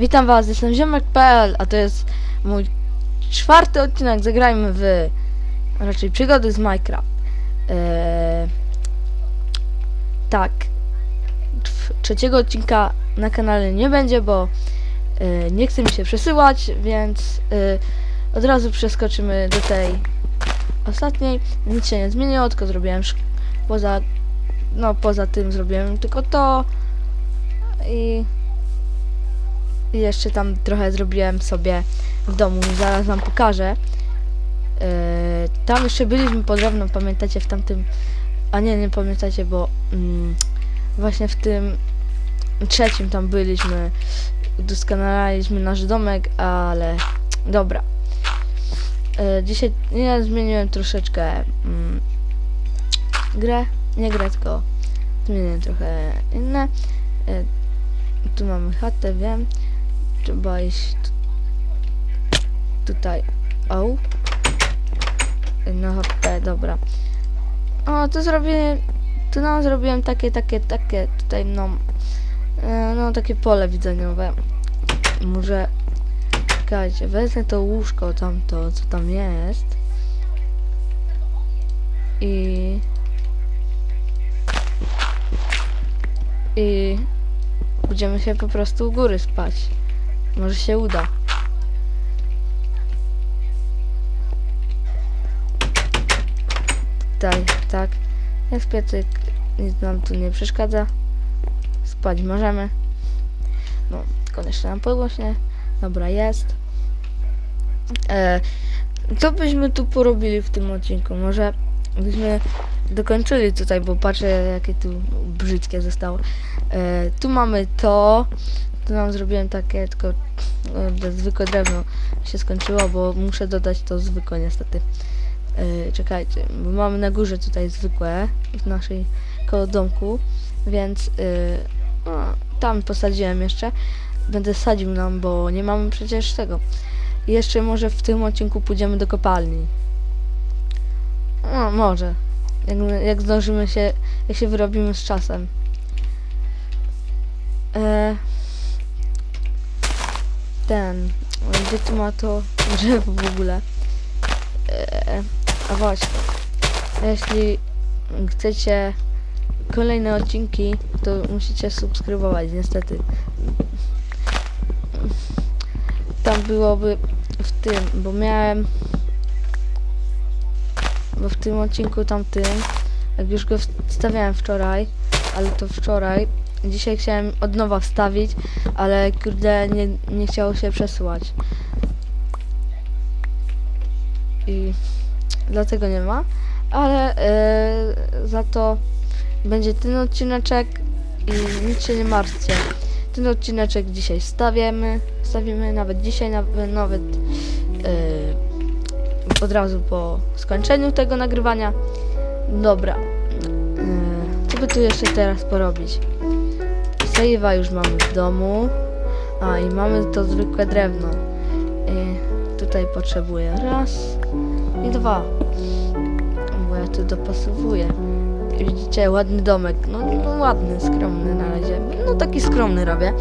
Witam was, jestem ziomek.pl, a to jest mój czwarty odcinek. Zagrajmy w raczej przygody z Minecraft. Eee, tak. Trzeciego odcinka na kanale nie będzie, bo e, nie chce mi się przesyłać, więc e, od razu przeskoczymy do tej ostatniej. Nic się nie zmieniło, tylko zrobiłem poza no poza tym zrobiłem tylko to i jeszcze tam trochę zrobiłem sobie w domu, zaraz wam pokażę. Yy, tam jeszcze byliśmy pod drewnem, pamiętacie w tamtym. A nie, nie pamiętacie, bo mm, właśnie w tym trzecim tam byliśmy. Doskonalaliśmy nasz domek, ale dobra. Yy, dzisiaj ja zmieniłem troszeczkę mm, grę. Nie grę, tylko zmieniłem trochę inne. Yy, tu mamy chatę, wiem. Trzeba iść tu, tutaj. O. No HP, dobra. O, to zrobię. Tu nam zrobiłem takie, takie, takie tutaj no. e, No takie pole widzeniowe. Może. Czekajcie, wezmę to łóżko tamto, co tam jest. I. I będziemy się po prostu u góry spać. Może się uda. Tutaj, tak. Jest piecyk, nic nam tu nie przeszkadza. Spać możemy. No, koniecznie nam podgłośnie. Dobra, jest. E, co byśmy tu porobili w tym odcinku? Może byśmy dokończyli tutaj, bo patrzę jakie tu brzydkie zostało. E, tu mamy to. Tu nam zrobiłem takie, tylko e, zwykłe drewno się skończyło, bo muszę dodać to zwykłe niestety. E, czekajcie, bo mamy na górze tutaj zwykłe w naszej koło domku, więc e, no, tam posadziłem jeszcze. Będę sadził nam, bo nie mamy przecież tego. Jeszcze może w tym odcinku pójdziemy do kopalni. No, może. Jak, jak zdążymy się, jak się wyrobimy z czasem. E, ten, gdzie tu ma to drzewo w ogóle? E, a właśnie, jeśli chcecie kolejne odcinki, to musicie subskrybować, niestety. Tam byłoby w tym, bo miałem bo w tym odcinku tamtym, jak już go wstawiałem wczoraj, ale to wczoraj, dzisiaj chciałem od nowa wstawić, ale kurde nie, nie chciało się przesyłać. I dlatego nie ma, ale e, za to będzie ten odcineczek i nic się nie martwcie. Ten odcineczek dzisiaj stawiamy, stawimy nawet dzisiaj, nawet, nawet e, od razu po skończeniu tego nagrywania. Dobra. E, co by tu jeszcze teraz porobić? Save'a już mamy w domu. A i mamy to zwykłe drewno. I tutaj potrzebuję raz i dwa. Bo ja tu dopasowuję. Widzicie, ładny domek. No, no ładny, skromny na razie. No taki skromny robię.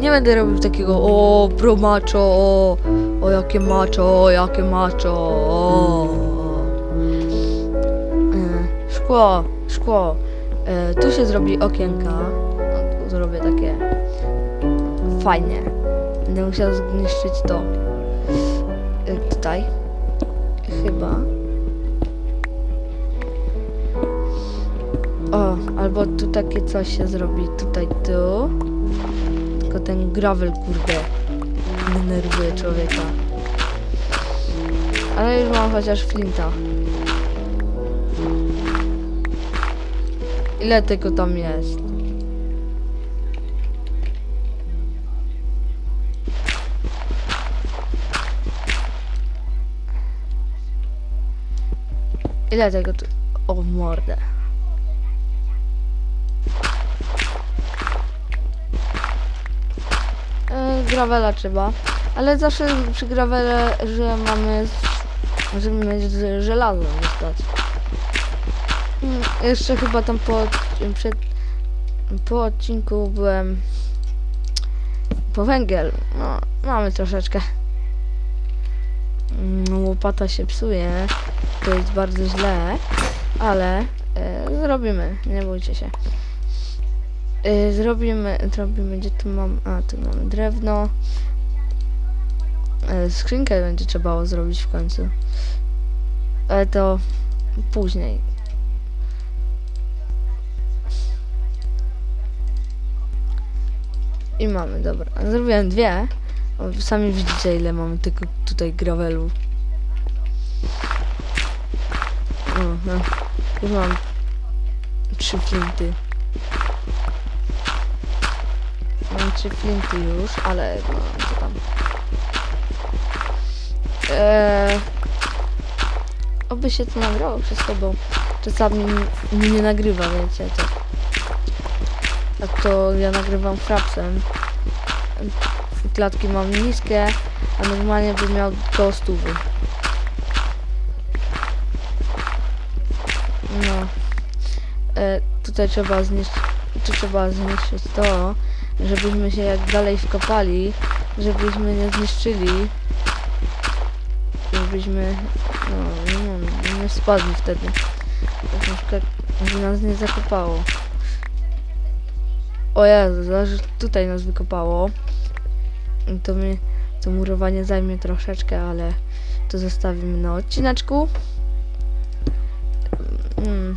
Nie będę robił takiego o pro macho, o, o jakie macho, o jakie macho. O. E, szkło, szkło. E, tu się zrobi okienka. Zrobię takie fajnie. Będę musiał zniszczyć to. E, tutaj. Chyba. O, albo tu takie coś się zrobi tutaj tu. Tylko ten gravel kurde denerwuje człowieka. Ale już mam chociaż flinta. Ile tego tam jest? Ile tego tu... O mordę. E, gravela trzeba. Ale zawsze przy gravele, że mamy... Możemy mieć z- żelazo dostać. Mm, Jeszcze chyba tam po, przed, po odcinku byłem po węgiel. No, mamy troszeczkę. Mm, Łopata się psuje. To jest bardzo źle, ale e, zrobimy, nie bójcie się. E, zrobimy, zrobimy, gdzie tu mam, a tu mamy drewno. E, skrzynkę będzie trzeba zrobić w końcu. Ale to później. I mamy, dobra. Zrobiłem dwie. Sami widzicie ile mamy tylko tutaj gravelu. O, no. Już mam trzy flinty. Mam trzy flinty już, ale no co tam. Eee, oby się to nagrało wszystko, bo czasami mi nie nagrywa, wiecie to. A to ja nagrywam frapsem. Klatki mam niskie, a normalnie bym miał do stówy. E, tutaj trzeba zniszczyć, tu trzeba zniszczyć to, żebyśmy się jak dalej wkopali, żebyśmy nie zniszczyli. Żebyśmy, no, nie, nie spadli wtedy. Tak żeby nas nie zakopało. O Jezu, zaraz tutaj nas wykopało. To mi to murowanie zajmie troszeczkę, ale to zostawimy na odcineczku. Mm.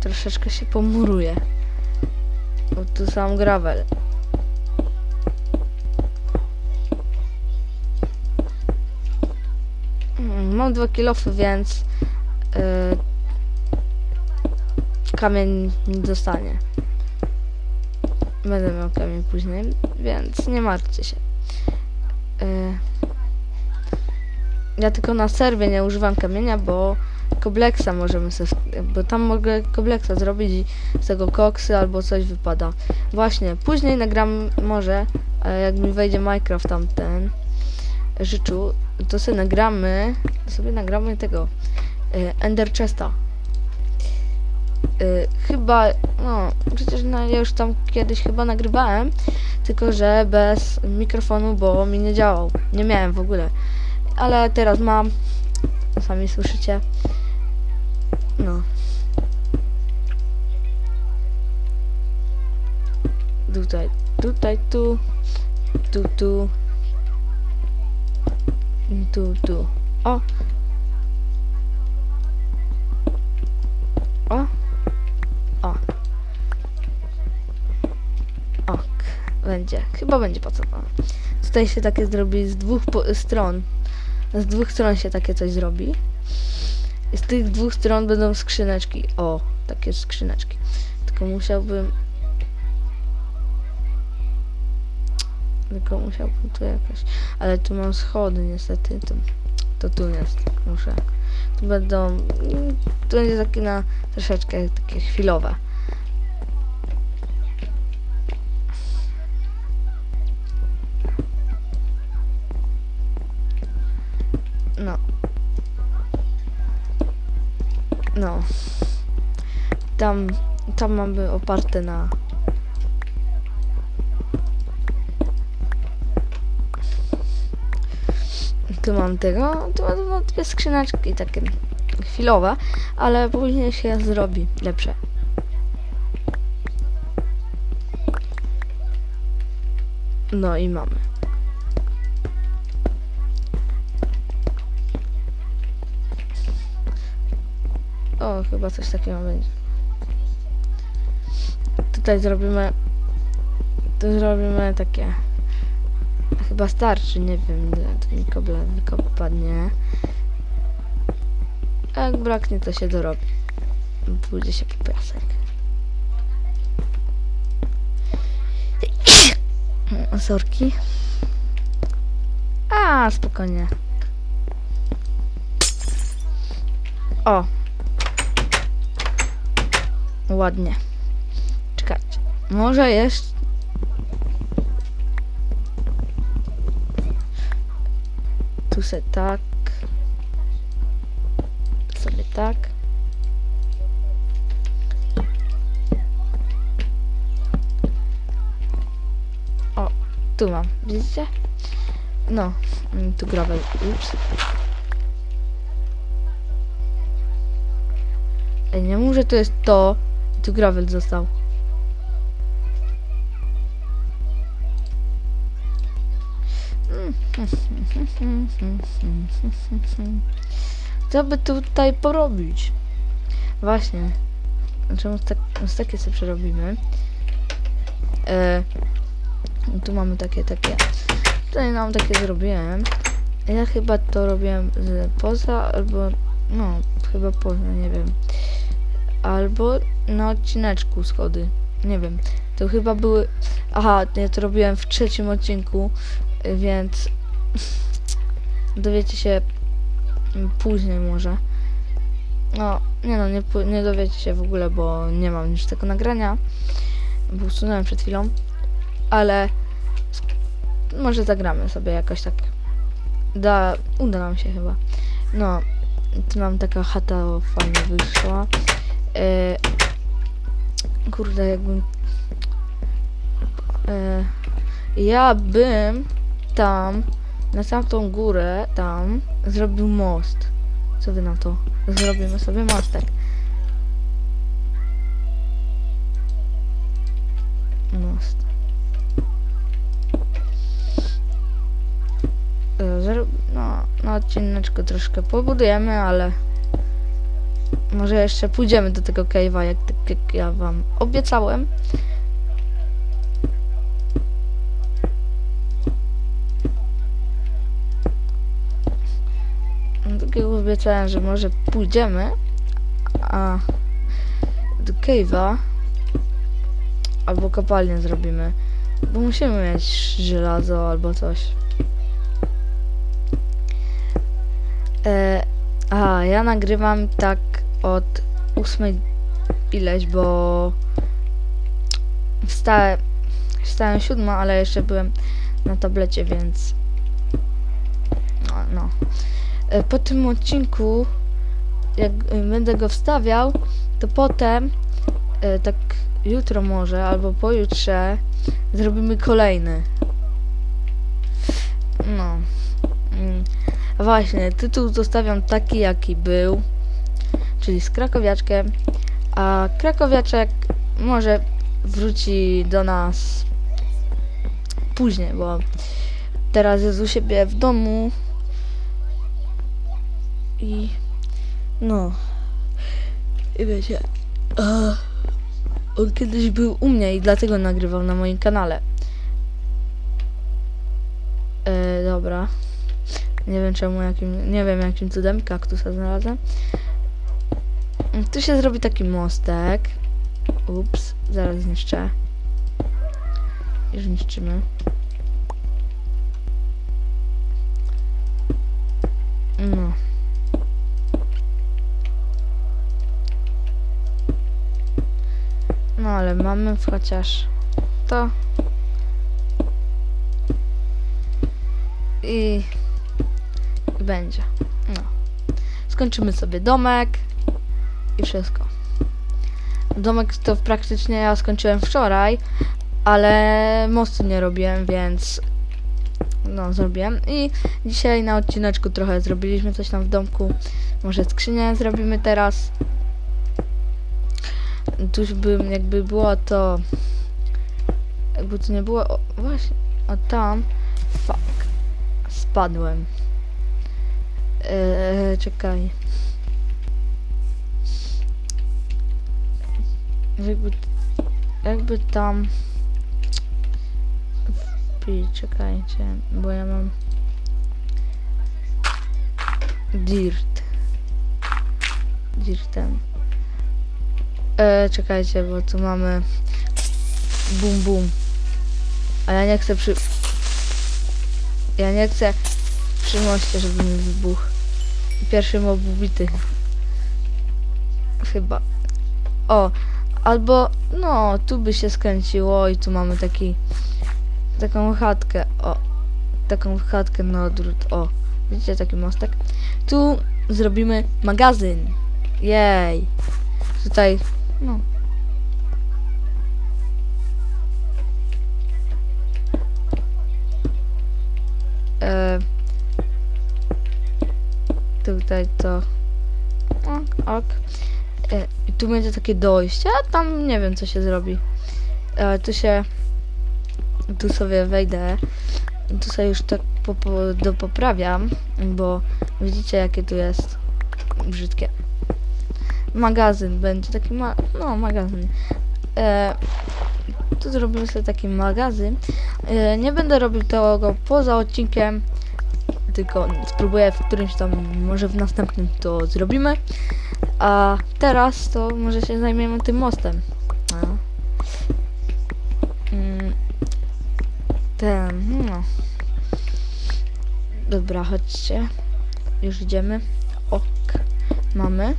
Troszeczkę się pomuruje. Bo tu sam gravel. Mm, Mam dwa kilofy, więc yy, kamień nie dostanie. Będę miał kamień później, więc nie martwcie się. Yy, ja tylko na serwie nie używam kamienia, bo kobleksa możemy sobie, bo tam mogę kobleksa zrobić i z tego koksy albo coś wypada. Właśnie, później nagram może, jak mi wejdzie Minecraft tamten życzu, to sobie nagramy, sobie nagramy tego y, Ender Chesta. Y, chyba, no, przecież no, ja już tam kiedyś chyba nagrywałem, tylko że bez mikrofonu, bo mi nie działał. Nie miałem w ogóle. Ale teraz mam. Sami słyszycie. No. Tutaj, tutaj, tu, tu, tu, tu, tu. O! O! O! Ok, będzie. Chyba będzie pasowane. Tutaj się takie zrobi z dwóch stron. Z dwóch stron się takie coś zrobi. Z tych dwóch stron będą skrzyneczki. O, takie skrzyneczki. Tylko musiałbym. Tylko musiałbym tu jakoś. Ale tu mam schody niestety. To, to tu jest. Muszę. Tu będą. To będzie takie na troszeczkę takie chwilowe. Tam, tam mamy oparte na... Tu mam tego, tu mam no, dwie skrzyneczki takie chwilowe, ale później się zrobi lepsze. No i mamy. O, chyba coś takiego będzie. Tutaj zrobimy... Tu zrobimy takie... Chyba starczy, nie wiem ile to mi kobla wykopadnie. A jak braknie, to się dorobi. Pójdzie się po piasek. Sorki. A, spokojnie. O, Ładnie. Może jest. Tu se tak. Sobie tak. tu mam, widzicie? No, mm, tu gravel, ups. Ej, nie mów, że to jest to, tu gravel został. Co by tutaj porobić? Właśnie. Czemu tak, takie sobie przerobimy? E, tu mamy takie, takie. Tutaj nam takie zrobiłem. Ja chyba to robiłem z poza, albo no, chyba poza, nie wiem. Albo na odcineczku schody. Nie wiem. To chyba były. Aha, ja to robiłem w trzecim odcinku, więc dowiecie się później może. No, nie no, nie, nie dowiecie się w ogóle, bo nie mam już tego nagrania. Bo usunąłem przed chwilą. Ale może zagramy sobie jakoś tak. Da, uda nam się chyba. No, tu nam taka chata fajnie wyszła. E, kurde, jakbym... E, ja bym tam, na tamtą górę, tam, zrobił most. Co wy na to? Zrobimy sobie mostek. Most. E, No, na odcineczku troszkę pobudujemy, ale może jeszcze pójdziemy do tego cave'a, jak, tak jak ja wam obiecałem. Obiecałem, że może pójdziemy, a do cave'a albo kopalnię zrobimy, bo musimy mieć żelazo albo coś. E, a, ja nagrywam tak od ósmej ileś, bo wstałem, wstałem siódma, ale jeszcze byłem na tablecie, więc no, no. E, Po tym odcinku, jak y, będę go wstawiał, to potem, e, tak jutro może, albo pojutrze, zrobimy kolejny. No. Mm. Właśnie, tytuł zostawiam taki, jaki był, czyli z krakowiaczkiem, a krakowiaczek może wróci do nas później, bo teraz jest u siebie w domu i no. I wiecie a, on kiedyś był u mnie i dlatego nagrywał na moim kanale. E, dobra. Nie wiem czemu jakim nie wiem jakim cudem kaktusa znalazłem. Tu się zrobi taki mostek. Ups zaraz zniszczę. Już niszczymy mamy chociaż to. I, będzie. No. Skończymy sobie domek i wszystko. Domek to praktycznie ja skończyłem wczoraj, ale mostu nie robiłem, więc no zrobiłem. I dzisiaj na odcineczku trochę zrobiliśmy coś tam w domku. Może skrzynię zrobimy teraz tuż bym, jakby było to, jakby to nie było, o, właśnie, a tam, fuck, spadłem. Eee, czekaj. Jakby, jakby tam, wpi, czekajcie, bo ja mam dirt, dirtem. E, czekajcie, bo tu mamy bum bum. A ja nie chcę przy... Ja nie chcę przy moście, żeby mi wybuchł. Pierwszy mob. Chyba. O, albo no, tu by się skręciło i tu mamy taki taką chatkę. O, taką chatkę na odwrót. O, widzicie taki mostek? Tu zrobimy magazyn. Jej. Tutaj no. E, tutaj to... Ok. E, tu będzie takie dojście, a tam nie wiem co się zrobi. E, tu się... Tu sobie wejdę. Tu sobie już tak po, po, bo widzicie jakie tu jest brzydkie. Magazyn będzie taki ma... no magazyn. E, tu zrobimy sobie taki magazyn. E, nie będę robił tego poza odcinkiem, tylko spróbuję w którymś tam, może w następnym to zrobimy. A teraz to może się zajmiemy tym mostem. No. Ten, no. Dobra, chodźcie. Już idziemy. Ok. Mamy.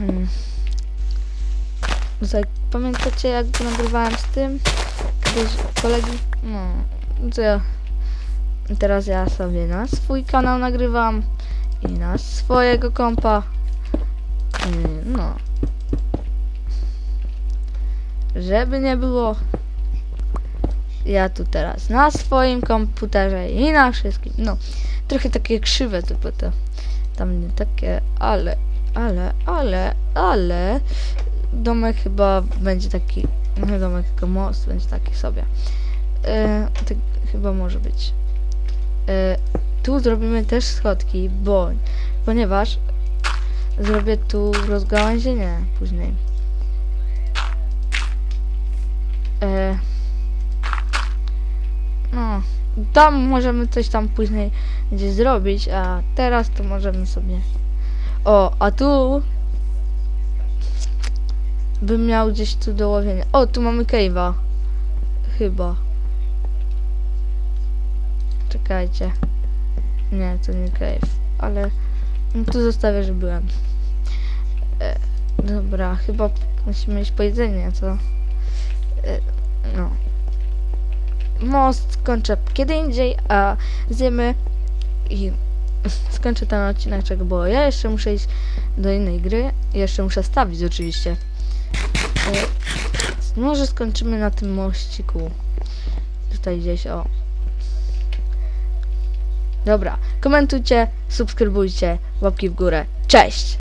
Mm. Tutaj, pamiętacie jak nagrywałem z tym? Kiedyś kolegi? No, to ja. Teraz ja sobie na swój kanał nagrywam i na swojego kompa. I, no. Żeby nie było. Ja tu teraz na swoim komputerze i na wszystkim. No, trochę takie krzywe to bo to tam nie takie, ale, ale, ale, ale domek chyba będzie taki, nie domek, tylko most będzie taki sobie. E, tak chyba może być. E, tu zrobimy też schodki, bo, ponieważ zrobię tu rozgałęzienie później. E, no, tam możemy coś tam później gdzieś zrobić, a teraz to możemy sobie... O, a tu bym miał gdzieś tu do łowienia. O, tu mamy cave'a. Chyba. Czekajcie. Nie, to nie cave, ale no, tu zostawię, że byłem. E, dobra, chyba musimy iść po jedzenie, co? E, no. Most kończę kiedy indziej, a zjemy i skończę ten odcinek, bo ja jeszcze muszę iść do innej gry. Jeszcze muszę stawić oczywiście. E, może skończymy na tym mościku. Tutaj gdzieś, o. Dobra, komentujcie, subskrybujcie, łapki w górę. Cześć!